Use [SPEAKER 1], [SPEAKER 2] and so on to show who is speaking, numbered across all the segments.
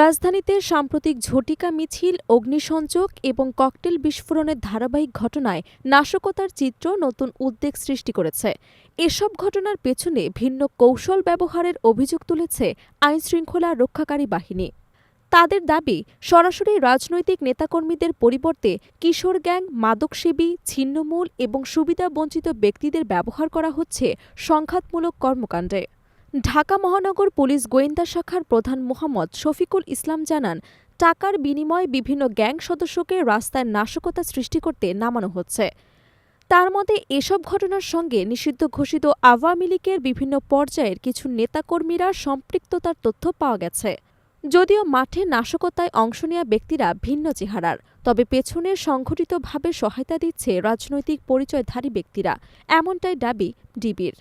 [SPEAKER 1] রাজধানীতে সাম্প্রতিক ঝটিকা মিছিল, অগ্নিসংযোগ এবং ককটেল বিস্ফোরণের ধারাবাহিক ঘটনায় নাশকতার চিত্র নতুন উদ্বেগ সৃষ্টি করেছে। এসব ঘটনার পেছনে ভিন্ন কৌশল ব্যবহারের অভিযোগ তুলেছে আইনশৃঙ্খলা রক্ষাকারী বাহিনী। তাদের দাবি, সরাসরি রাজনৈতিক নেতাকর্মীদের পরিবর্তে কিশোর গ্যাং, মাদকসেবী, ছিন্নমূল এবং সুবিধাবঞ্চিত ব্যক্তিদের ব্যবহার করা হচ্ছে সংঘাতমূলক কর্মকাণ্ডে। ঢাকা মহানগর পুলিশ গোয়েন্দা শাখার প্রধান মোহাম্মদ শফিকুল ইসলাম জানান, টাকার বিনিময়ে বিভিন্ন গ্যাং সদস্যকে রাস্তায় নাশকতা সৃষ্টি করতে নামানো হচ্ছে। তার মতে, এসব ঘটনার সঙ্গে নিষিদ্ধ ঘোষিত আওয়ামী লীগের বিভিন্ন পর্যায়ের কিছু নেতাকর্মীরা সম্পৃক্ততার তথ্য পাওয়া গেছে। যদিও মাঠে নাশকতায় অংশ নেওয়া ব্যক্তিরা ভিন্ন চেহারার, তবে পেছনে সংঘটিতভাবে সহায়তা দিচ্ছে রাজনৈতিক পরিচয়ধারী ব্যক্তিরা, এমনটাই দাবি ডিবির।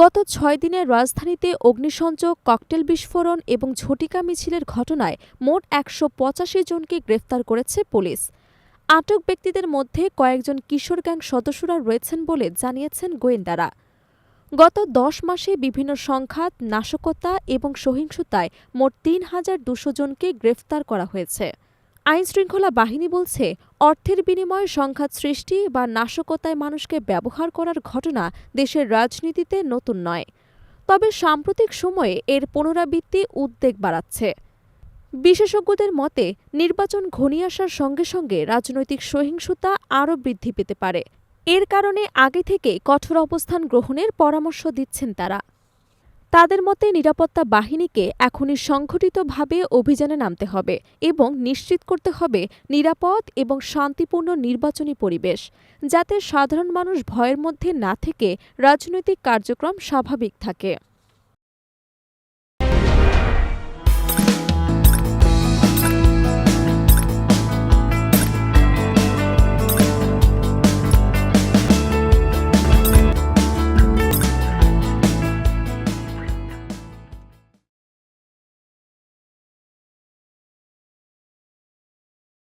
[SPEAKER 1] গত ছয় দিনের রাজধানীতে অগ্নিসংযোগ, ককটেল বিস্ফোরণ এবং ঝটিকা মিছিলের ঘটনায় মোট একশো পঁচাশি জনকে গ্রেফতার করেছে পুলিশ। আটক ব্যক্তিদের মধ্যে কয়েকজন কিশোর গ্যাং সদস্যরা রয়েছেন বলে জানিয়েছেন গোয়েন্দারা। গত দশ মাসে বিভিন্ন সংঘাত, নাশকতা এবং সহিংসতায় মোট তিন হাজার দুশো জনকে গ্রেফতার করা হয়েছে। আইনশৃঙ্খলা বাহিনী বলছে, অর্থের বিনিময়ে সংঘাত সৃষ্টি বা নাশকতায় মানুষকে ব্যবহার করার ঘটনা দেশের রাজনীতিতে নতুন নয়। তবে সাম্প্রতিক সময়ে এর পুনরাবৃত্তি উদ্বেগ বাড়াচ্ছে। বিশেষজ্ঞদের মতে, নির্বাচন ঘনিয়ে আসার সঙ্গে সঙ্গে রাজনৈতিক সহিংসতা আরও বৃদ্ধি পেতে পারে। এর কারণে আগে থেকে কঠোর অবস্থান গ্রহণের পরামর্শ দিচ্ছেন তারা। তাদের মতে নিরাপত্তা বাহিনীকে এখনই সংঘটিতভাবে অভিযানে নামতে হবে এবং নিশ্চিত করতে হবে নিরাপদ এবং শান্তিপূর্ণ নির্বাচনী পরিবেশ, যাতে সাধারণ মানুষ ভয়ের মধ্যে না থেকে রাজনৈতিক কার্যক্রম স্বাভাবিক থাকে।